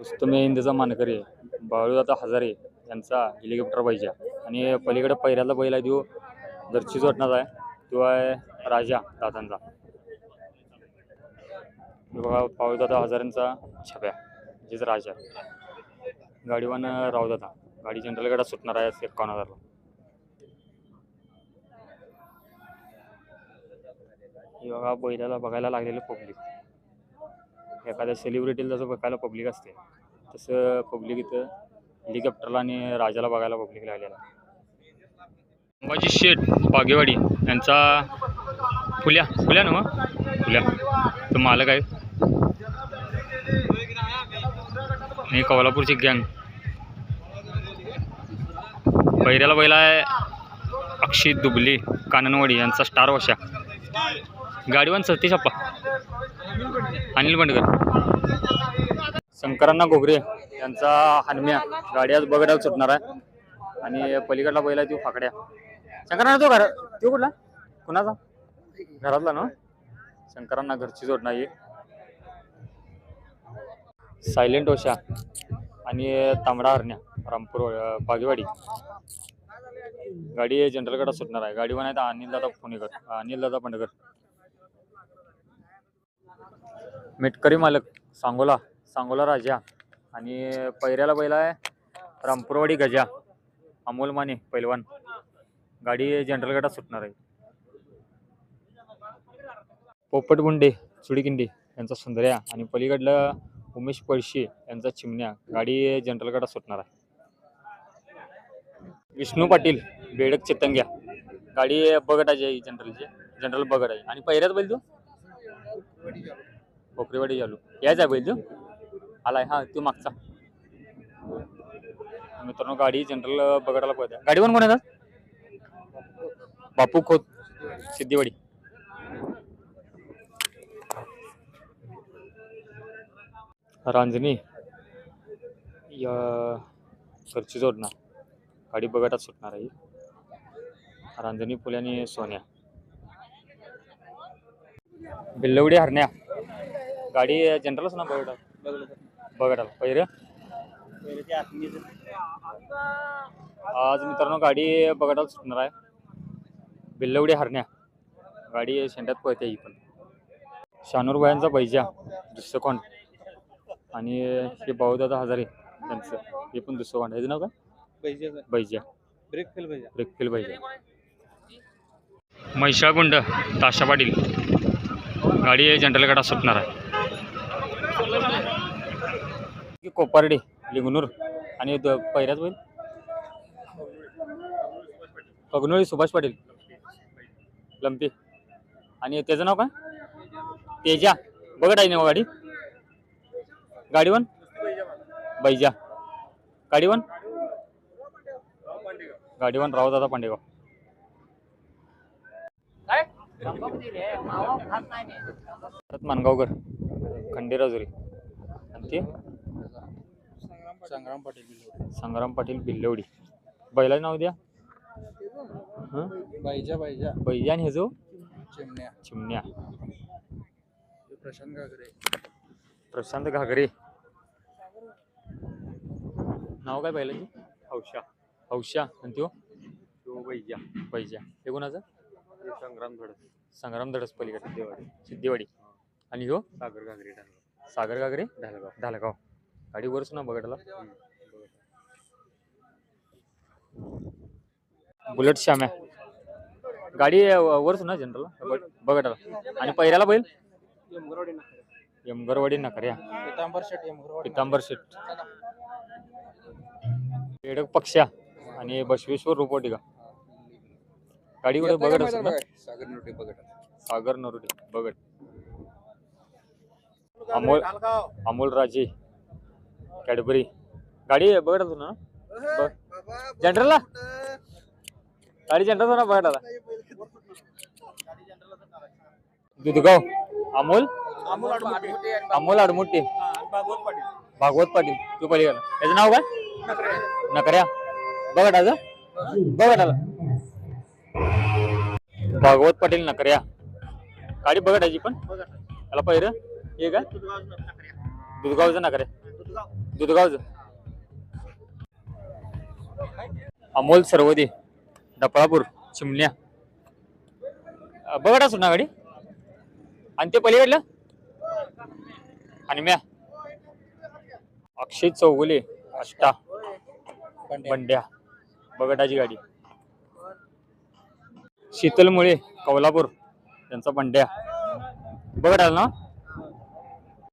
रुस्तमे हिंदचा मानकरी बाळूदादा हजारे यांचा हेलिकॉप्टर पाहिजे. आणि पलीकडे पहिल्याला बैल आहे तो घरची जोडणार आहे. तो आहे राजा दादांचा. बघा बाळूदादा हजारेंचा छाप्या. म्हणजेच राजा. गाडीवान रावदादा. गाडी जनरल गाडा सुटणार आहे एकावन्न हजारला हे बघा बैलाला बघायला लागलेलं पब्लिक एखाद्या सेलिब्रिटीला जसं बघायला पब्लिक असते तसं पब्लिक इथं हेलिकॉप्टरला आणि राजाला बघायला पब्लिक लागलेला अंबाजी शेठ बागेवाडी यांचा फुल्या फुल्या ना मग? फुल्या. तो मालक आहे. आणि कोल्हापूरची गँग पहिऱ्याला पहिला आहे अक्षित दुबले काननवाडी यांचा स्टार वशा. गाडीवान सतीश अप्पा. अनिल बंडकर शंकरांना घोगरे यांचा हनम्या. गाडी आज बगडाला सुटणार आहे. आणि पलीकडला पहिला तो फाकड्या. शंकरांना तो घर तो कुठला? कुणाचा? घरातला ना? शंकरांना घरची जोड नाही सायलेंट ओशा आणि तांबडा हरण्या रामपूर बागेवाडी. गाडी जनरल सुटणार आहे. गाडी आहे अनिल दादा पुणेकर अनिल दादा पंडकर मेटकरी मालक सांगोला सांगोला राजा आणि पैऱ्याला पहिला आहे रामपूरवाडी गजा अमोल माने पैलवान. गाडी जनरल गटात सुटणार आहे. पोपट गुंडे चुडीकिंडी यांचा सुंदर्या आणि पलीकडलं उमेश पळशी यांचा चिमण्या गाडी जनरल गटात सुटणार आहे. विष्णू पाटील बेडक चितंग्या. गाडी बगटाची आहे जनरलची जनरल बगट आहे आणि पहिल्याच बैल तू? कोकरेवाडी चालू याच आहे बैल तू आलाय हा तू मागचा. मित्रांनो गाडी जनरल बघायला पाहिजे गाडी पण कोण येतात बापू खोत सिद्धिवाडी. रांजणी. या घरची जोडणार. गाडी बघटात सुटणार आहे. रांजणी पुल्याने सोन्या. बिल्लवडी हरण्या. गाडी जनरलच ना बघा बघा पहिरं आज मित्रांनो गाडी बघायला सुटणार आहे बिल्लवडी हरण्या गाडी शेंड्यात पळते ही पण शानूर भायांचा बैजा दुसरं कोण आणि हे भाऊदादा हजारे त्यांचं हे पण दुसरं कोण ह्याचं नाव काय बैजा ब्रेक फेल ब्रेकफिल बैजा महिषागुंड ताशा पाटील गाडी जनरल गडात सुटणार आहे कोपारडे लिंगनूर आणि पहिल्याच बैल? पगनोळी सुभाष पाटील. लंपी. आणि त्याचं नाव काय? तेजा. बघत आहे ना गाडी. गाडीवन बैजा. गाडीवन गाडीवन रावदादा पांडेगाव. परत मानगावकर. खंडेराजुरी आणि ते संग्राम पाटील संग्राम पाटील बिल्लवडी बैलाचं नाव द्या. हं? बाईजा बाईजा बैजा आणि ह्याचं चिमण्या. चिमण्या. प्रशांत घागरे. प्रशांत घागरे. नाव काय बैलाची? हौशा हौशा आणि तो बैजा. बैजा. हे कोणाचं? संग्राम धडस. संग्राम धडस पलीकडे सिद्धेवाडी. सिद्धेवाडी. आणि ह्यो? सागर घागरे सागर घागरे ढालगाव. ढालगाव. गाडी वरच ना बघायला बुलेट श्याम्या. गाडी वरच ना जनरल बघायला आणि पहिल्याला बैल? यमगरवाडी शेट यमगुरवाडी पितांबर शेट बेडक पक्षा आणि बसवेश्वर रुपोटिका गाडी कुठे बघत असेल ना? सागर नोटे बघत सागर नरुडे बघत अमोल अमोल राजे कॅडबरी. गाडी बघत असेल ना? बघ. जनरलला? गाडी जनरल ना आला दुधगाव अमोल? अमोल आडमुट्टे. भागवत पाटील. तू पलीकडे त्याचं नाव काय? नकऱ्या. बघत आज बघत आला भागवत पाटील नकऱ्या. गाडी बघत आजी पण. त्याला पहिरं. हे काय दुधगावचं नकऱ्या दुधगावचं. अमोल सर्वदे डपळापूर चिमण्या. बघा सुना गाडी? आणि ते पलीकडलं? आणि म्या. अक्षय चौगुले अष्टा बंड्या. बगटाची गाडी. शीतलमुळे कौलापूर त्यांचा बंड्या. बघत ना?